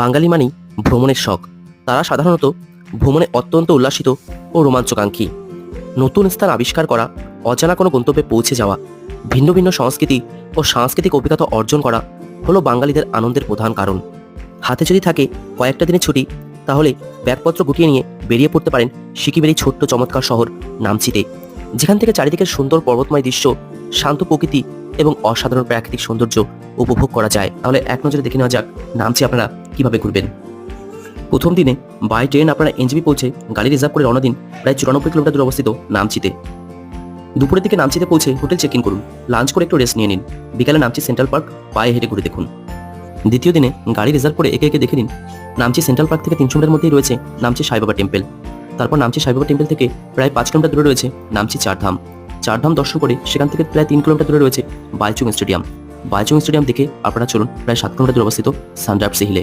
বাঙালি মানেই ভ্রমণের শখ। তারা সাধারণত ভ্রমণে অত্যন্ত উল্লাসিত ও রোমাঞ্চকাঙ্ক্ষী। নতুন স্থান আবিষ্কার করা, অজানা কোনো গন্তব্যে পৌঁছে যাওয়া, ভিন্ন ভিন্ন সংস্কৃতি ও সাংস্কৃতিক অভিজ্ঞতা অর্জন করা হলো বাঙালিদের আনন্দের প্রধান কারণ। হাতে যদি থাকে কয়েকটা দিনের ছুটি, তাহলে ব্যাগপত্র গুটিয়ে নিয়ে বেরিয়ে পড়তে পারেন সিকিমের এই ছোট্ট চমৎকার শহর নামচিতে। যেখান থেকে চারিদিকের সুন্দর পর্বতময় দৃশ্য, শান্ত প্রকৃতি এবং অসাধারণ প্রাকৃতিক সৌন্দর্য উপভোগ করা যায়। তাহলে এক নজরে দেখে নেওয়া যাক নামচি আপনারা কীভাবে ঘুরবেন? প্রথম দিনে বাই ট্রেন আপনারা এনজিবি পৌঁছে গাড়ি রিজার্ভ করে রওনা দিন, প্রায় চুরানব্বই কিলোমিটার দূরে অবস্থিত নামচিতে। দুপুরের দিকে নামচিতে পৌঁছে হোটেল চেক ইন করুন লাঞ্চ করে একটু রেস্ট নিয়ে নিন, বিকালে নামচি সেন্ট্রাল পার্ক পায়ে হেঁটে ঘুরে দেখুন। দ্বিতীয় দিনে গাড়ি রিজার্ভ করে একে একে দেখে নিন, নামচি সেন্ট্রাল পার্ক থেকে তিনশো মিটার মধ্যেই রয়েছে নামচি সাইবাবা টেম্পল তারপর নামচি সাইবাবা টেম্পল থেকে প্রায় পাঁচ কিলোমিটার দূরে রয়েছে নামচি চারধাম। চারধাম দর্শন করে সেখান থেকে প্রায় তিন কিলোমিটার দূরে রয়েছে বাইচুং স্টেডিয়াম। বাইচুং স্টেডিয়াম থেকে আপনারা চলুন, প্রায় সাত কিলোমিটার দূরে অবস্থিত সানড্রাফ হিলে